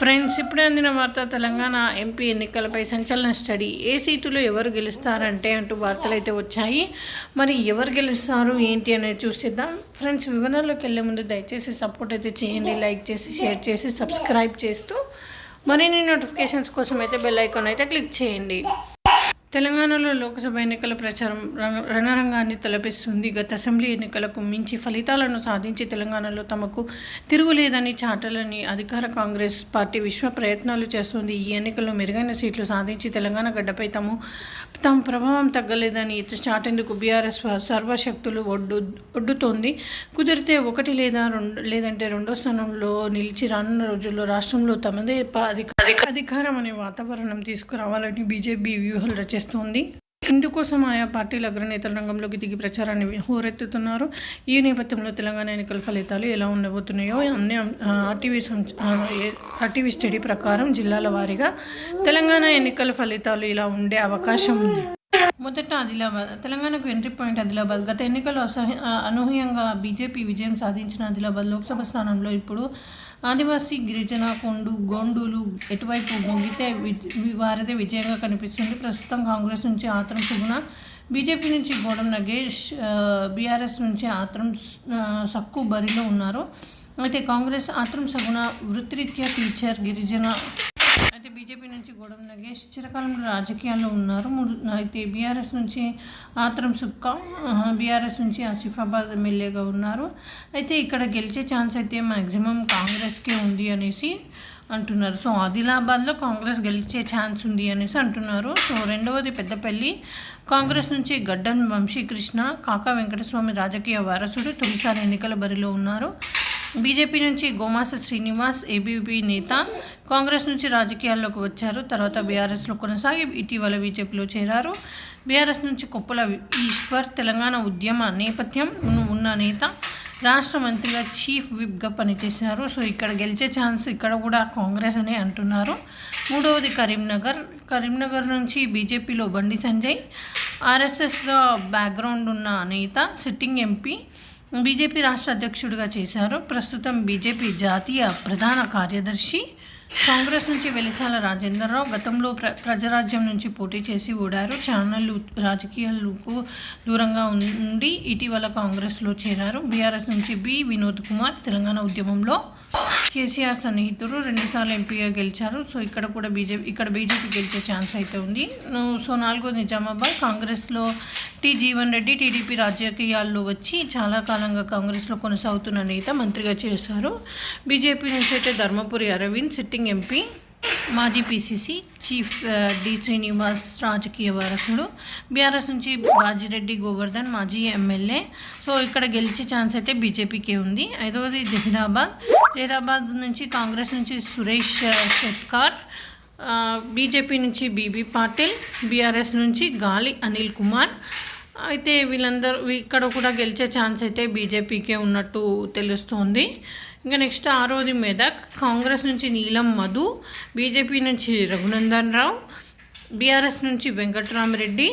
Friends ఇప్పుడే అందిన వార్త తెలంగాణ ఎంపీ ఎన్నికలపై సంచలన స్టడీ. ఏ సీటులో ఎవరు గెలుస్తారంటే అంటూ వార్తలు అయితే వచ్చాయి. మరి ఎవరు గెలుస్తారు ఏంటి అనేది చూసేద్దాం. ఫ్రెండ్స్ వివరాల్లోకి వెళ్ళే ముందు దయచేసి సపోర్ట్ అయితే చేయండి. లైక్ చేసి షేర్ చేసి సబ్స్క్రైబ్ చేస్తూ మరిన్ని నోటిఫికేషన్స్ కోసం అయితే బెల్ ఐకాన్ అయితే క్లిక్ చేయండి. తెలంగాణలో లోక్సభ ఎన్నికల ప్రచారం రణరంగాన్ని తలపిస్తుంది. గత అసెంబ్లీ ఎన్నికలకు మించి ఫలితాలను సాధించి తెలంగాణలో తమకు తిరుగులేదని చాటలని అధికార కాంగ్రెస్ పార్టీ విశ్వ ప్రయత్నాలు చేస్తుంది. ఈ ఎన్నికల్లో మెరుగైన సీట్లు సాధించి తెలంగాణ గడ్డపై తాము తమ ప్రభావం తగ్గలేదని చాటేందుకు బీఆర్ఎస్ సర్వశక్తులు ఒడ్డు ఒడ్డుతోంది. కుదిరితే ఒకటి లేదా రెండు లేదంటే రెండో స్థానంలో నిలిచి రానున్న రోజుల్లో రాష్ట్రంలో తమదే అధికారం అనే వాతావరణం తీసుకురావాలని బీజేపీ వ్యూహాలు రచిస్తోంది. ఇందుకోసం ఆయా పార్టీల అగ్రనేతల రంగంలోకి దిగి ప్రచారాన్ని హోరెత్తుతున్నారు. ఈ నేపథ్యంలో తెలంగాణ ఎన్నికల ఫలితాలు ఎలా ఉండబోతున్నాయో అన్ని ఆర్టీవీ ఆర్టీవీ స్టడీ ప్రకారం జిల్లాల వారీగా తెలంగాణ ఎన్నికల ఫలితాలు ఇలా ఉండే అవకాశం ఉంది. మొదట ఆదిలాబాద్ తెలంగాణకు ఎంట్రీ పాయింట్ ఆదిలాబాద్. గత ఎన్నికల్లో అసహ్య అనూహ్యంగా బీజేపీ విజయం సాధించిన ఆదిలాబాద్ లోక్సభ స్థానంలో ఇప్పుడు ఆదివాసీ గిరిజన కొండు గోండులు ఎటువైపు మొంగితే వి- వారిదే విజయంగా కనిపిస్తుంది. ప్రస్తుతం కాంగ్రెస్ నుంచి ఆత్రం సుగుణ బీజేపీ నుంచి గోడం నగేష్ బీఆర్ఎస్ నుంచి ఆత్రం సక్కు బరిలో ఉన్నారు. అయితే కాంగ్రెస్ ఆత్రం సగుణ వృత్తిరీత్యా టీచర్ గిరిజన బీజేపీ నుంచి గూడెం నగేష్ చిరకాలంలో రాజకీయాల్లో ఉన్నారు. అయితే బీఆర్ఎస్ నుంచి ఆత్రం సుక్క బీఆర్ఎస్ నుంచి ఆసిఫాబాద్ ఎమ్మెల్యేగా ఉన్నారు. అయితే ఇక్కడ గెలిచే ఛాన్స్ అయితే మ్యాక్సిమం కాంగ్రెస్కే ఉంది అనేసి అంటున్నారు. సో ఆదిలాబాద్లో కాంగ్రెస్ గెలిచే ఛాన్స్ ఉంది అనేసి అంటున్నారు. సో రెండవది పెద్దపల్లి. కాంగ్రెస్ నుంచి గడ్డన్ వంశీకృష్ణ కాకా వెంకటస్వామి రాజకీయ వారసుడు తొలిసారి ఎన్నికల బరిలో ఉన్నారు. బీజేపీ నుంచి గోమాస శ్రీనివాస్ ఏబీపీ నేత కాంగ్రెస్ నుంచి రాజకీయాల్లోకి వచ్చారు. తర్వాత బీఆర్ఎస్లో కొనసాగి ఇటీవల బీజేపీలో చేరారు. బీఆర్ఎస్ నుంచి కొప్పుల ఈశ్వర్ తెలంగాణ ఉద్యమ నేపథ్యం ఉన్న- నేత రాష్ట్ర మంత్రిగా చీఫ్ విప్గా పనిచేశారు. సో ఇక్కడ గెలిచే ఛాన్స్ ఇక్కడ కూడా కాంగ్రెస్ అనే అంటున్నారు. మూడవది కరీంనగర్. కరీంనగర్ నుంచి బీజేపీలో బండి సంజయ్ ఆర్ఎస్ఎస్గా బ్యాక్గ్రౌండ్ ఉన్న నేత సిట్టింగ్ ఎంపీ బీజేపీ రాష్ట్ర అధ్యక్షుడిగా చేశారు. ప్రస్తుతం బీజేపీ జాతీయ ప్రధాన కార్యదర్శి కాంగ్రెస్ నుంచి వెలిచాల రాజేంద్రరావు గతంలో ప్ర ప్రజరాజ్యం నుంచి పోటీ చేసి ఓడారు. ఛానళ్ళు రాజకీయాలకు దూరంగా ఉండి ఇటీవల కాంగ్రెస్లో చేరారు. బీఆర్ఎస్ నుంచి బి వినోద్ కుమార్ తెలంగాణ ఉద్యమంలో కేసీఆర్ సన్నిహితుడు రెండుసార్లు ఎంపీగా గెలిచారు. సో ఇక్కడ కూడా బీజేపీ ఇక్కడ బీజేపీ గెలిచే ఛాన్స్ అయితే ఉంది. సో నాలుగో నిజామాబాద్ కాంగ్రెస్లో టి జీవన్ రెడ్డి టీడీపీ రాజకీయాల్లో వచ్చి చాలా కాలంగా కాంగ్రెస్లో కొనసాగుతున్న నేత మంత్రిగా చేశారు. బీజేపీ నుంచి అయితే ధర్మపురి అరవింద్ సిట్టింగ్ ఎంపీ మాజీ పీసీసీ చీఫ్ డి శ్రీనివాస్ రాజకీయ వారసుడు. బీఆర్ఎస్ నుంచి బాజిరెడ్డి గోవర్ధన్ మాజీ ఎమ్మెల్యే. సో ఇక్కడ గెలిచే ఛాన్స్ అయితే బీజేపీకే ఉంది. ఐదవది జహీరాబాద్. జహీరాబాద్ నుంచి కాంగ్రెస్ నుంచి సురేష్ షెట్కార్. బీజేపీ నుంచి బీబీ పాటిల్. బీఆర్ఎస్ నుంచి గాలి అనిల్ కుమార్. అయితే వీళ్ళందరూ ఇక్కడ కూడా గెలిచే ఛాన్స్ అయితే బీజేపీకే ఉన్నట్టు తెలుస్తోంది. ఇంకా నెక్స్ట్ ఆరోది మెదక్ కాంగ్రెస్ నుంచి నీలం మధు బీజేపీ నుంచి రఘునందన్ రావు బీఆర్ఎస్ నుంచి వెంకట్రామరెడ్డి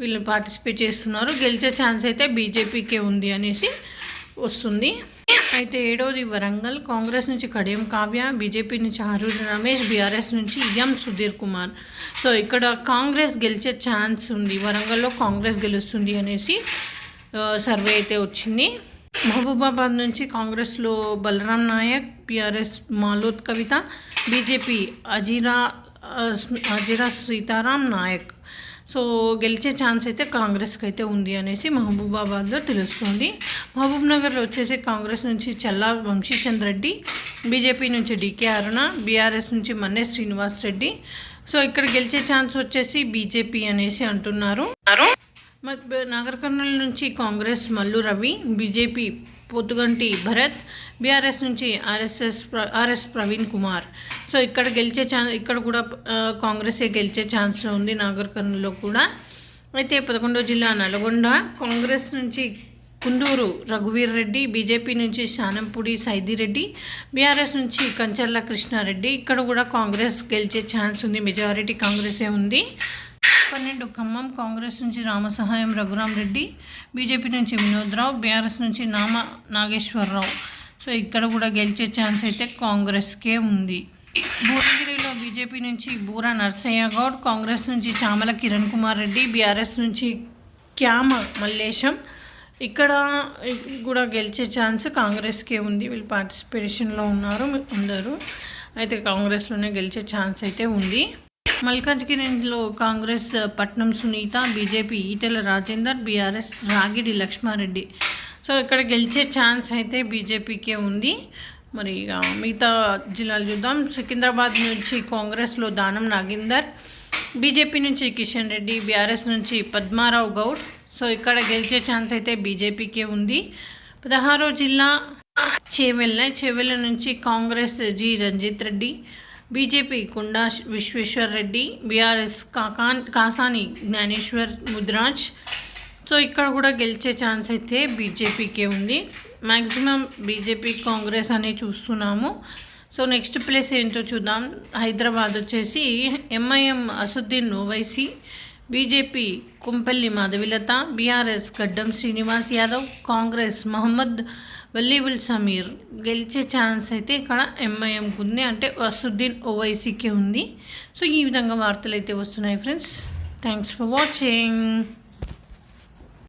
వీళ్ళు పార్టిసిపేట్ చేస్తున్నారు. గెలిచే ఛాన్స్ అయితే బీజేపీకే ఉంది అనేసి వస్తుంది. అయితే ఏడవది వరంగల్ కాంగ్రెస్ నుంచి కడియం కావ్య బీజేపీ నుంచి అరుణ్ రమేష్ బీఆర్ఎస్ నుంచి ఎం సుధీర్ కుమార్. సో ఇక్కడ కాంగ్రెస్ గెలిచే ఛాన్స్ ఉంది వరంగల్లో కాంగ్రెస్ గెలుస్తుంది అనేసి సర్వే అయితే వచ్చింది. మహబూబాబాద్ నుంచి కాంగ్రెస్లో Balram Naik BRS Maloth Kavitha BJP Ajeera Ajeera Sitaram Naik. So గెలిచే ఛాన్స్ అయితే కాంగ్రెస్కి అయితే ఉంది అనేసి మహబూబాబాద్లో తెలుస్తుంది. మహబూబ్ నగర్లో వచ్చేసి కాంగ్రెస్ నుంచి చల్లా వంశీచంద్ రెడ్డి బీజేపీ నుంచి డికే అరుణ బీఆర్ఎస్ నుంచి మన్నే శ్రీనివాస్ రెడ్డి. సో ఇక్కడ గెలిచే ఛాన్స్ వచ్చేసి బీజేపీ అనేసి అంటున్నారు. మరి నాగర్ కర్నూలు నుంచి కాంగ్రెస్ మల్లు రవి బీజేపీ పొత్తుగంటి భరత్ బీఆర్ఎస్ నుంచి ఆర్ఎస్ఎస్ ప్ర- ఆర్ఎస్ ప్రవీణ్ కుమార్. సో ఇక్కడ గెలిచే ఛాన్స్ ఇక్కడ కూడా కాంగ్రెసే గెలిచే ఛాన్స్ ఉంది నాగర్ కర్నూలులో కూడా. అయితే పదకొండో జిల్లా నల్గొండ కాంగ్రెస్ నుంచి కుందూరు రఘువీర్ రెడ్డి బీజేపీ నుంచి శానంపూడి సైదిరెడ్డి బీఆర్ఎస్ నుంచి కంచర్ల కృష్ణారెడ్డి. ఇక్కడ కూడా కాంగ్రెస్ గెలిచే ఛాన్స్ ఉంది. మెజారిటీ కాంగ్రెసే ఉంది. పన్నెండు ఖమ్మం కాంగ్రెస్ నుంచి రామసహాయం రఘురామ్ రెడ్డి బీజేపీ నుంచి వినోద్ రావు బీఆర్ఎస్ నుంచి నామ నాగేశ్వరరావు. సో ఇక్కడ కూడా గెలిచే ఛాన్స్ అయితే కాంగ్రెస్కే ఉంది. భువనగిరిలో బీజేపీ నుంచి బూరా నర్సయ్య గౌడ్ కాంగ్రెస్ నుంచి చామల కిరణ్ కుమార్ రెడ్డి బీఆర్ఎస్ నుంచి క్యామ మల్లేశం. ఇక్కడ కూడా గెలిచే ఛాన్స్ కాంగ్రెస్కే ఉంది. వీళ్ళు పార్టిసిపేషన్లో ఉన్నారు అందరూ. అయితే కాంగ్రెస్లోనే గెలిచే ఛాన్స్ అయితే ఉంది. మల్కాజ్గిరిలో Congress Patnam Sunitha BJP Etela Rajender BRS Ragidi Laxmareddy. So ఇక్కడ గెలిచే ఛాన్స్ అయితే బీజేపీకే ఉంది. మరి ఇక మిగతా జిల్లాలు చూద్దాం. సికింద్రాబాద్ నుంచి కాంగ్రెస్లో దానం నాగేందర్ బీజేపీ నుంచి కిషన్ రెడ్డి బీఆర్ఎస్ నుంచి పద్మారావు గౌడ్. సో ఇక్కడ గెలిచే ఛాన్స్ అయితే బీజేపీకే ఉంది. పదహారో జిల్లా చేవెళ్ళ చేవెళ్ళ నుంచి Congress G. Ranjith Reddy. BJP Konda Vishweshwar Reddy BRS కాకాన్ Kasani Gnaneshwar Mudiraj. So ఇక్కడ కూడా గెలిచే ఛాన్స్ అయితే బీజేపీకే ఉంది. మ్యాక్సిమం బీజేపీ కాంగ్రెస్ అని చూస్తున్నాము. సో నెక్స్ట్ ప్లేస్ ఏంటో చూద్దాం. హైదరాబాద్ వచ్చేసి MIM Asaduddin Owaisi BJP Kompella Madhavilatha BRS Gaddam Srinivas Yadav Congress Mohammed వల్లీబుల్ Sameer గెలిచే ఛాన్స్ అయితే ఇక్కడ ఎంఐఎంకి ఉంది అంటే వసుద్దీన్ ఓవైసీకి ఉంది. సో ఈ విధంగా వార్తలు అయితే వస్తున్నాయి ఫ్రెండ్స్. Thanks for watching